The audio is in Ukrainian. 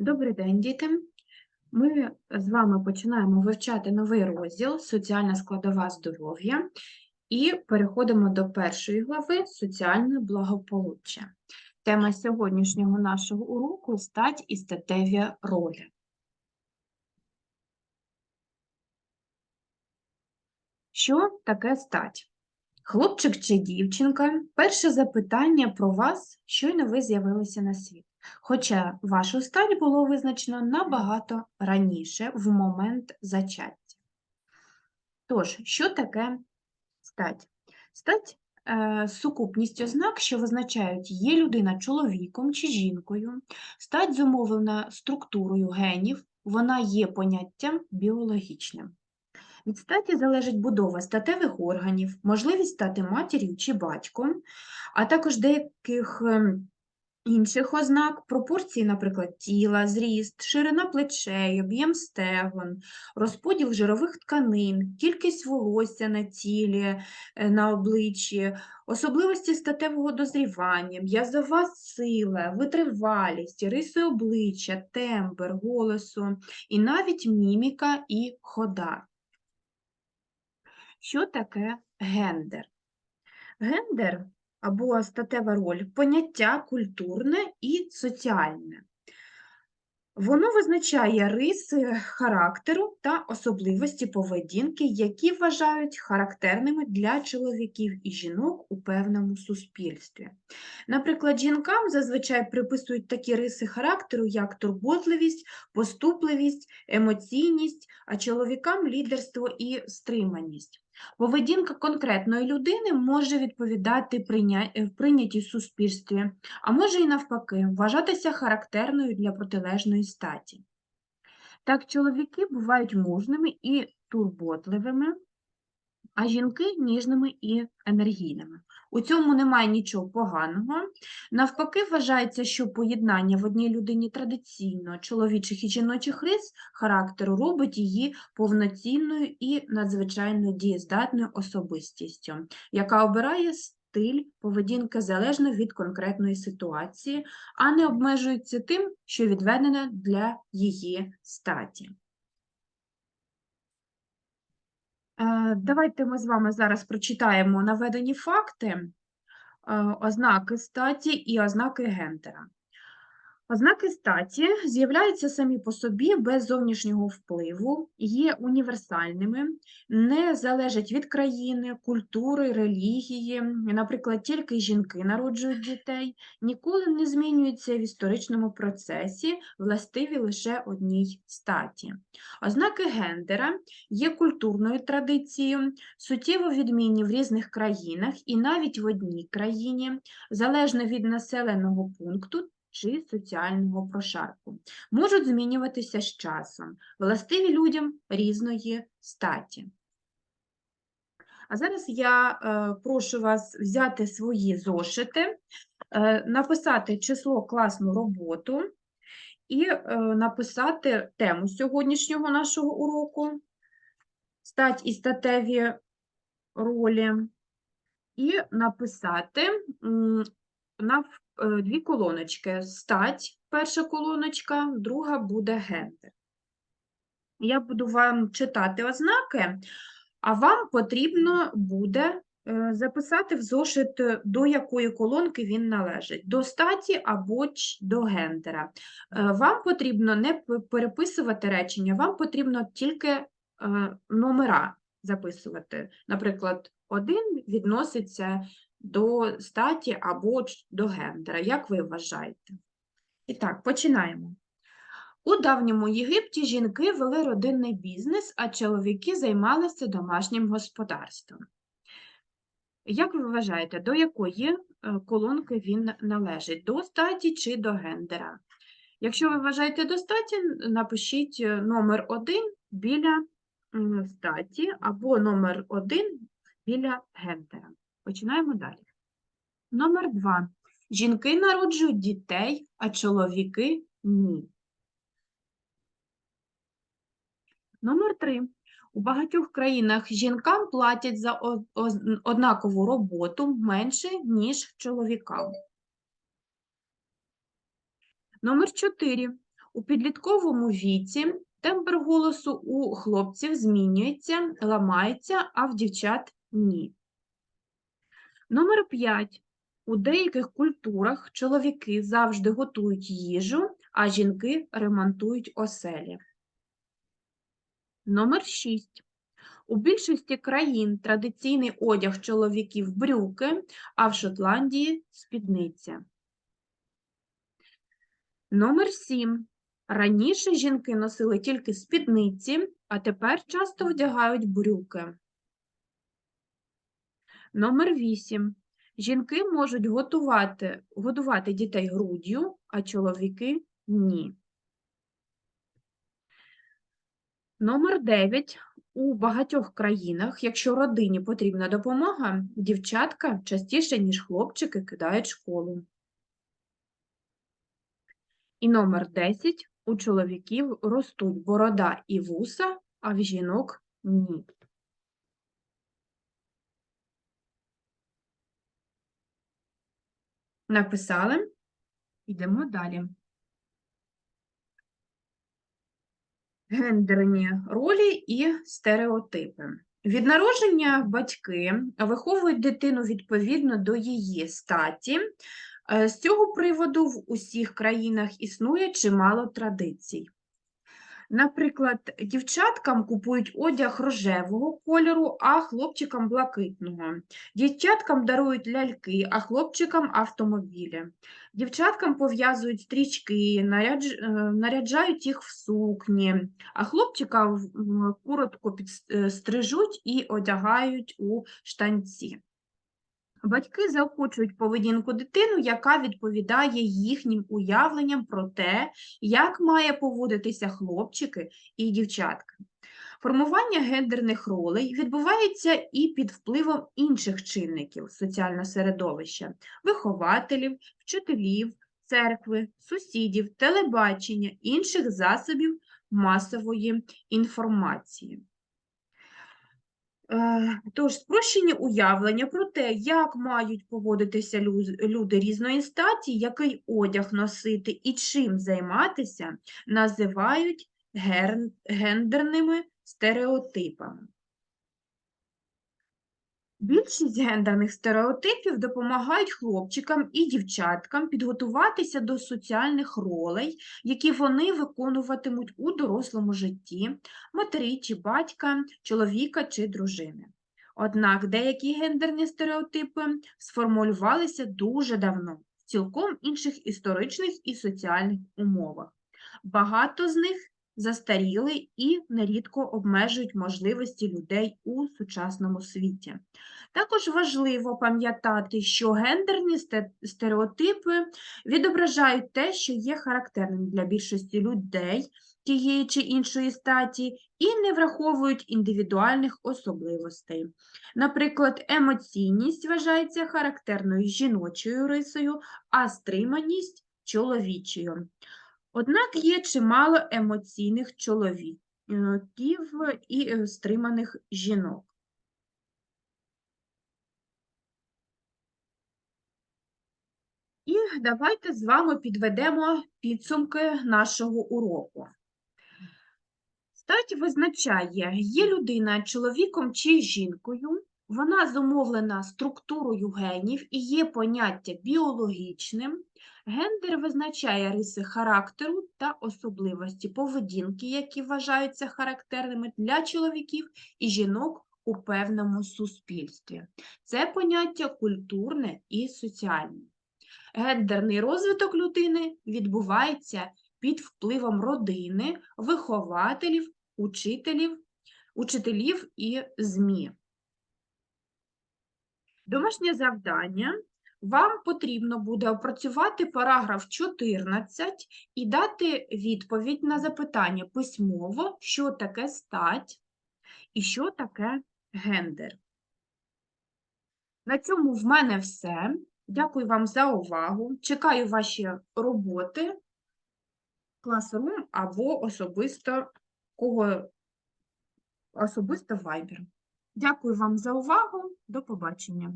Добрий день, діти. Ми з вами починаємо вивчати новий розділ Соціальна складова здоров'я і переходимо до першої глави Соціальне благополуччя. Тема сьогоднішнього нашого уроку стать і статеві ролі. Що таке стать? Хлопчик чи дівчинка? Перше запитання про вас, щойно ви з'явилися на світ. Хоча вашу стать було визначено набагато раніше, в момент зачаття. Тож, що таке стать? Стать е, сукупність ознак, що визначають, є людина чоловіком чи жінкою, стать зумовлена структурою генів, вона є поняттям біологічним. Від статі залежить будова статевих органів, можливість стати матір'ю чи батьком, а також деяких ем, інших ознак, пропорції, наприклад, тіла, зріст, ширина плечей, об'єм стегон, розподіл жирових тканин, кількість волосся на тілі, е, на обличчі, особливості статевого дозрівання, м'язова сила, витривалість, риси обличчя, тембр, голосу і навіть міміка і хода. Що таке гендер? Гендер або статева роль поняття культурне і соціальне. Воно визначає риси характеру та особливості поведінки, які вважають характерними для чоловіків і жінок у певному суспільстві. Наприклад, жінкам зазвичай приписують такі риси характеру, як турботливість, поступливість, емоційність, а чоловікам лідерство і стриманість. Поведінка конкретної людини може відповідати е, прийнятій в суспільстві, а може і навпаки, вважатися характерною для протилежної статі. Так, чоловіки бувають мужними і турботливими, а жінки ніжними і енергійними. У цьому немає нічого поганого. Навпаки, вважається, що поєднання в одній людині традиційно чоловічих і жіночих рис характеру робить її повноцінною і надзвичайно дієздатною особистістю, яка обирає стиль поведінки залежно від конкретної ситуації, а не обмежується тим, що відведено для її статі. Е, Давайте ми з вами зараз прочитаємо наведені факти, е, ознаки статі і ознаки гендера. Ознаки статі з'являються самі по собі без зовнішнього впливу, є універсальними, не залежать від країни, культури, релігії. Наприклад, тільки жінки народжують дітей, ніколи не змінюються в історичному процесі, властиві лише одній статі. Ознаки гендера є культурною традицією, суттєво відмінні в різних країнах і навіть в одній країні, залежно від населеного пункту чи соціального прошарку, можуть змінюватися з часом, властиві людям різної статі. А зараз я е, прошу вас взяти свої зошити, е, написати число класну роботу і е, написати тему сьогоднішнього нашого уроку, стать і статеві ролі, і написати м, на е, дві колоночки. Стать, перша колоночка, друга буде гендер. Я буду вам читати ознаки, а вам потрібно буде е, записати в зошит, е, до якої колонки він належить, до статі або до гендера. Вам потрібно не переписувати речення, вам потрібно тільки номера записувати. Наприклад, один відноситься до статі або до гендера. Як ви вважаєте? І так, починаємо. У давньому Єгипті жінки вели родинний бізнес, а чоловіки займалися домашнім господарством. Як ви вважаєте, до якої е, колонки він належить? До статі чи до гендера? Якщо ви вважаєте до статі, напишіть е, номер 1 біля статі або номер 1 біля гендера. Починаємо далі. Номер 2. Жінки народжують дітей, а чоловіки ні. Номер 3. У багатьох країнах жінкам платять за однакову роботу менше, ніж чоловікам. Номер 4. У підлітковому віці тембр голосу у хлопців змінюється, ламається, а в дівчат ні. Номер 5. У деяких культурах чоловіки завжди готують їжу, а жінки ремонтують оселі. Номер 6. У більшості країн традиційний одяг чоловіків брюки, а в Шотландії спідниця. Номер 7. Раніше жінки носили тільки спідниці, а тепер часто вдягають брюки. Номер 8. Жінки можуть готувати, годувати дітей груддю, а чоловіки ні. Номер 9. У багатьох країнах, якщо родині потрібна допомога, дівчатка частіше, ніж хлопчики, кидають школу. І номер 10. У чоловіків ростуть борода і вуса, а в жінок ні. Написали? Йдемо далі. Гендерні ролі і стереотипи. Від народження батьки виховують дитину відповідно до її статі. Е, З цього приводу в усіх країнах існує чимало традицій. Наприклад, дівчаткам купують одяг рожевого кольору, а хлопчикам блакитного. Дівчаткам дарують ляльки, а хлопчикам автомобілі. Дівчаткам пов'язують стрічки, нарядж... е, наряджають їх в сукні, а хлопчика коротко підстрижуть і одягають у штанці. Батьки заохочують поведінку дитину, яка відповідає їхнім уявленням про те, як має поводитися хлопчики і дівчатка. Формування гендерних ролей відбувається і під впливом інших чинників соціального середовища, вихователів, вчителів, церкви, сусідів, телебачення, інших засобів масової інформації. Е, Тож, спрощені уявлення про те, як мають поводитися люди різної статі, який одяг носити і чим займатися, називають гендерними стереотипами. Більшість гендерних стереотипів допомагають хлопчикам і дівчаткам підготуватися до соціальних ролей, які вони виконуватимуть у дорослому житті, матері чи батька, чоловіка чи дружини. Однак деякі гендерні стереотипи сформулювалися дуже давно, в цілком інших історичних і соціальних умовах. Багато з них застаріли і нерідко обмежують можливості людей у сучасному світі. Також важливо пам'ятати, що гендерні стереотипи відображають те, що є характерним для більшості людей тієї чи іншої статі, і не враховують індивідуальних особливостей. Наприклад, емоційність вважається характерною жіночою рисою, а стриманість чоловічою. Однак є чимало емоційних чоловіків і е, стриманих жінок. І давайте з вами підведемо підсумки нашого уроку. Стать визначає, є людина чоловіком чи жінкою, вона зумовлена структурою генів і є поняття біологічним. Гендер визначає риси характеру та особливості поведінки, які вважаються характерними для чоловіків і жінок у певному суспільстві. Це поняття культурне і соціальне. Гендерний розвиток людини відбувається під впливом родини, вихователів, учителів, учителів і ЗМІ. Домашнє завдання. Вам потрібно буде опрацювати параграф 14 і дати відповідь на запитання письмово, що таке стать і що таке гендер. На цьому в мене все. Дякую вам за увагу. Чекаю ваші роботи, Classroom або особисто кого особисто Viber. Дякую вам за увагу. До побачення.